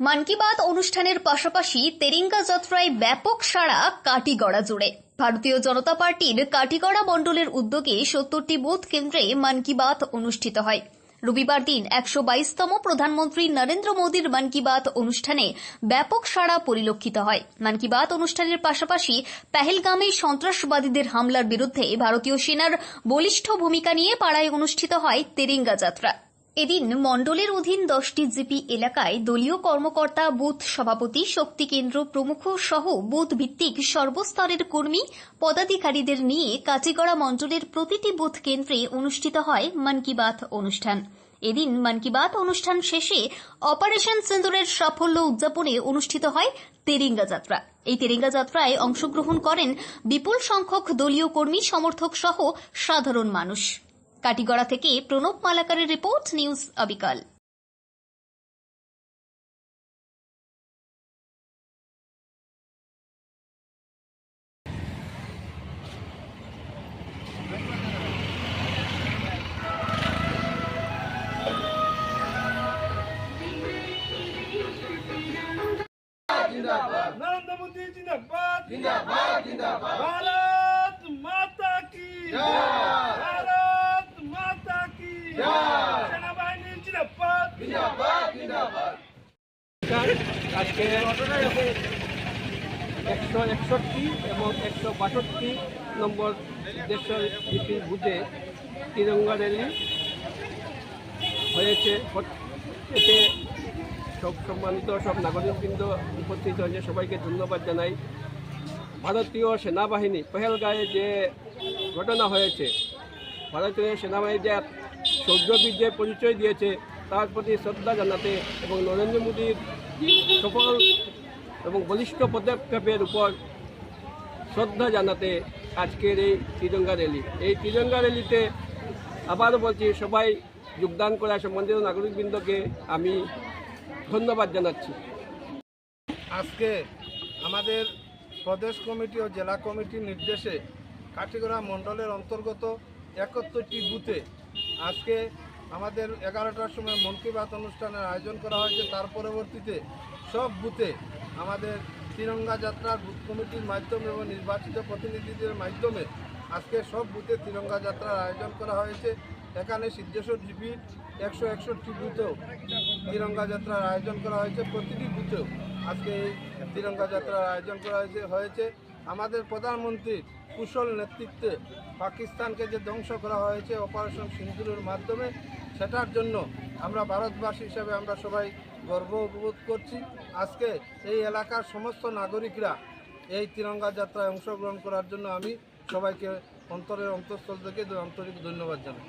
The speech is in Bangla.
মন কি বাত অনুষ্ঠানের পাশাপাশি তেরিঙ্গা যাত্রায় ব্যাপক সাড়া কাটিগড়া জুড়ে। ভারতীয় জনতা পার্টির কাটিগড়া মণ্ডলের উদ্যোগে সত্তরটি বুথ কেন্দ্রে মন কি বাত অনুষ্ঠিত হয়। রবিবার দিন একশো বাইশতম প্রধানমন্ত্রী নরেন্দ্র মোদীর মন কি বাত অনুষ্ঠানে ব্যাপক সাড়া পরিলক্ষিত হয়। মন কি বাত অনুষ্ঠানের পাশাপাশি পেহেলগামে সন্ত্রাসবাদীদের হামলার বিরুদ্ধে ভারতীয় সেনার বলিষ্ঠ ভূমিকা নিয়ে পাড়ায় অনুষ্ঠিত হয় তেরিঙ্গা যাত্রা। এদিন মণ্ডলের অধীন দশটি জিপি এলাকায় দলীয় কর্মকর্তা, বুথ সভাপতি, শক্তি কেন্দ্র প্রমুখ সহ বুথ ভিত্তিক সর্বস্তরের কর্মী, পদাধিকারীদের নিয়ে কাটিগড়া মণ্ডলের প্রতিটি বুথ কেন্দ্রে অনুষ্ঠিত হয় মন কি বাত অনুষ্ঠান। এদিন মন কি বাত অনুষ্ঠান শেষে অপারেশন সিন্দুরের সাফল্য উদযাপনে অনুষ্ঠিত হয় তেরিঙ্গা যাত্রা। এই তেরিঙ্গা যাত্রায় অংশগ্রহণ করেন বিপুল সংখ্যক দলীয় কর্মী, সমর্থক সহ সাধারণ মানুষ। কাটিগড়া থেকে প্রণব মালাকারের রিপোর্ট নিউজ অবিকাল नरेंद्र मोदी जिंदाबाद जिंदाबाद जिंदाबाद भारत माता की আজকে একশো একষট্টি এবং একশো বাষট্টি নম্বর দেশের জিপির বুথে তিরঙ্গা র্যালি হয়েছে। এতে সব সম্মানিত, সব নাগরিকবৃন্দ উপস্থিত হয়েছে। সবাইকে ধন্যবাদ জানাই। ভারতীয় সেনাবাহিনী, পেহেলগাঁয়ে যে ঘটনা হয়েছে, ভারতীয় সেনাবাহিনী যে শৌর্যবীর্যের পরিচয় দিয়েছে তার প্রতি শ্রদ্ধা জানাতে এবং নরেন্দ্র মোদীর সফল এবং বলিষ্ঠ পদক্ষেপের উপর শ্রদ্ধা জানাতে আজকের এই তিরঙ্গা র্যালি। এই তিরঙ্গা র্যালিতে আবারও বলছি, সবাই যোগদান করা সম্বন্ধিত নাগরিকবৃন্দকে আমি ধন্যবাদ জানাচ্ছি। আজকে আমাদের প্রদেশ কমিটি ও জেলা কমিটির নির্দেশে কাঠিগড়া মণ্ডলের অন্তর্গত একাত্তরটি বুথে আজকে আমাদের এগারোটার সময় মন কি বাত অনুষ্ঠানের আয়োজন করা হয়েছে। তার পরবর্তীতে সব বুথে আমাদের তিরঙ্গা যাত্রার বুথ কমিটির মাধ্যমে এবং নির্বাচিত প্রতিনিধিদের মাধ্যমে আজকে সব বুথে তিরঙ্গা যাত্রার আয়োজন করা হয়েছে। এখানে সিদ্ধেশ্বর জিপি, একশো একষট্টি বুথেও তিরঙ্গা যাত্রার আয়োজন করা হয়েছে। প্রতিটি বুথেও আজকে এই তিরঙ্গা যাত্রার আয়োজন করা হয়েছে হয়েছে। আমাদের প্রধানমন্ত্রীর কুশল নেতৃত্বে পাকিস্তানকে যে ধ্বংস করা হয়েছে অপারেশন সিন্দুরের মাধ্যমে, সেটার জন্য আমরা ভারতবাসী হিসেবে আমরা সবাই গর্ব বোধ করছি। আজকে এই এলাকার সমস্ত নাগরিকরা এই তিরঙ্গা যাত্রায় অংশগ্রহণ করার জন্য আমি সবাইকে অন্তরের অন্তঃস্থল থেকে আন্তরিক ধন্যবাদ জানাই।